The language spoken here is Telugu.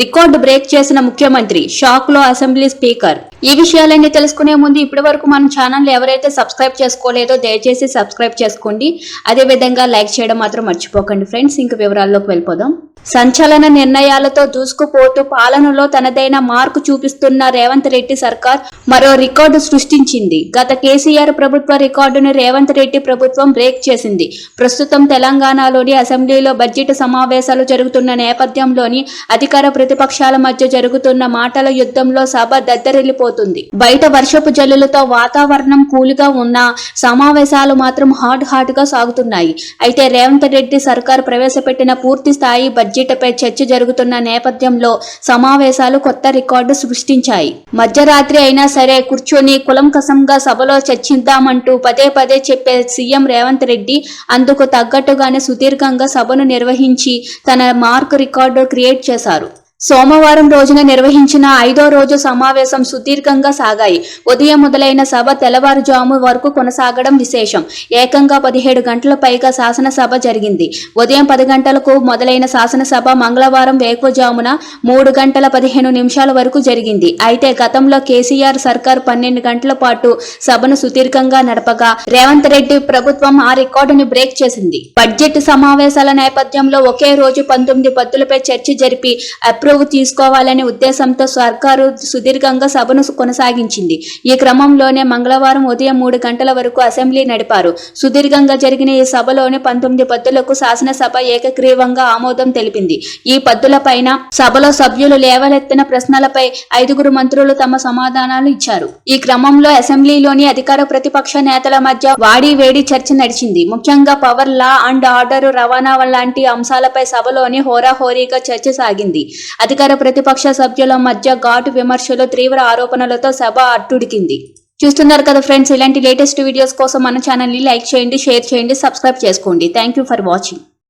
రికార్డు బ్రేక్ చేసిన ముఖ్యమంత్రి షాక్లో అసెంబ్లీ స్పీకర్. ఈ విషయాలన్నీ తెలుసుకునే ముందు ఇప్పటి వరకు మన ఛానల్ ఎవరైతే సబ్స్క్రైబ్ చేసుకోలేదో దయచేసి సబ్స్క్రైబ్ చేసుకోండి. అదే విధంగా లైక్ చేయడం మాత్రం మర్చిపోకండి ఫ్రెండ్స్. ఇంక వివరాల్లోకి వెళ్ళిపోదాం. సంచలన నిర్ణయాలతో దూసుకుపోతూ పాలనలో తనదైన మార్కు చూపిస్తున్న రేవంత్ రెడ్డి సర్కార్ మరో రికార్డు సృష్టించింది. గత కేసీఆర్ ప్రభుత్వ రికార్డును రేవంత్ రెడ్డి ప్రభుత్వం బ్రేక్ చేసింది. ప్రస్తుతం తెలంగాణలోని అసెంబ్లీలో బడ్జెట్ సమావేశాలు జరుగుతున్న నేపథ్యంలోని అధికార ప్రతిపక్షాల మధ్య జరుగుతున్న మాటల యుద్ధంలో సభ దద్దరిల్లిపోతుంది. బయట వర్షపు జల్లులతో వాతావరణం కూలిగా ఉన్న సమావేశాలు మాత్రం హాట్ హాట్గా సాగుతున్నాయి. అయితే రేవంత్ రెడ్డి సర్కార్ ప్రవేశపెట్టిన పూర్తి స్థాయి బడ్జెట్పై చర్చ జరుగుతున్న నేపథ్యంలో సమావేశాలు కొత్త రికార్డు సృష్టించాయి. మధ్యరాత్రి అయినా సరే కూర్చొని కులంకసంగా సభలో చర్చిద్దామంటూ పదే పదే చెప్పే సీఎం రేవంత్ రెడ్డి అందుకు తగ్గట్టుగానే సుదీర్ఘంగా సభను నిర్వహించి తన మార్క్ రికార్డు క్రియేట్ చేశారు. సోమవారం రోజున నిర్వహించిన ఐదో రోజు సమావేశం సుదీర్ఘంగా సాగాయి. ఉదయం మొదలైన సభ తెల్లవారుజాము వరకు కొనసాగడం విశేషం. ఏకంగా పదిహేడు గంటల పైగా శాసనసభ జరిగింది. ఉదయం పది గంటలకు మొదలైన శాసనసభ మంగళవారం వేకువజామున మూడు గంటల పదిహేను నిమిషాల వరకు జరిగింది. అయితే గతంలో కేసీఆర్ సర్కార్ పన్నెండు గంటల పాటు సభను సుదీర్ఘంగా నడపగా రేవంత్ రెడ్డి ప్రభుత్వం ఆ రికార్డును బ్రేక్ చేసింది. బడ్జెట్ సమావేశాల నేపథ్యంలో ఒకే రోజు పంతొమ్మిది పద్దులపై చర్చ జరిపి అప్రూవ్ తీసుకోవాలనే ఉద్దేశంతో సర్కారు సుదీర్ఘంగా సభను కొనసాగించింది. ఈ క్రమంలోనే మంగళవారం ఉదయం మూడు గంటల వరకు అసెంబ్లీ నడిపారు. సుదీర్ఘంగా జరిగిన ఈ సభలోని పంతొమ్మిది పద్దులకు శాసనసభ ఏకగ్రీవంగా ఆమోదం తెలిపింది. ఈ పద్దులపైన సభలో సభ్యులు లేవలెత్తిన ప్రశ్నలపై ఐదుగురు మంత్రులు తమ సమాధానాలు ఇచ్చారు. ఈ క్రమంలో అసెంబ్లీలోని అధికార ప్రతిపక్ష నేతల మధ్య వాడి వేడి చర్చ నడిచింది. ముఖ్యంగా పవర్ లా అండ్ ఆర్డర్ రవాణా లాంటి అంశాలపై సభలోని హోరాహోరీగా చర్చ సాగింది. అధికార ప్రతిపక్ష సభ్యుల మధ్య ఘాటు విమర్శలు తీవ్ర ఆరోపణలతో సభ అట్టుడికింది. చూస్తున్నారు కదా ఫ్రెండ్స్ ఇలాంటి లేటెస్ట్ వీడియోస్ కోసం మన ఛానల్ని లైక్ చేయండి షేర్ చేయండి సబ్స్క్రైబ్ చేసుకోండి. Thank you for watching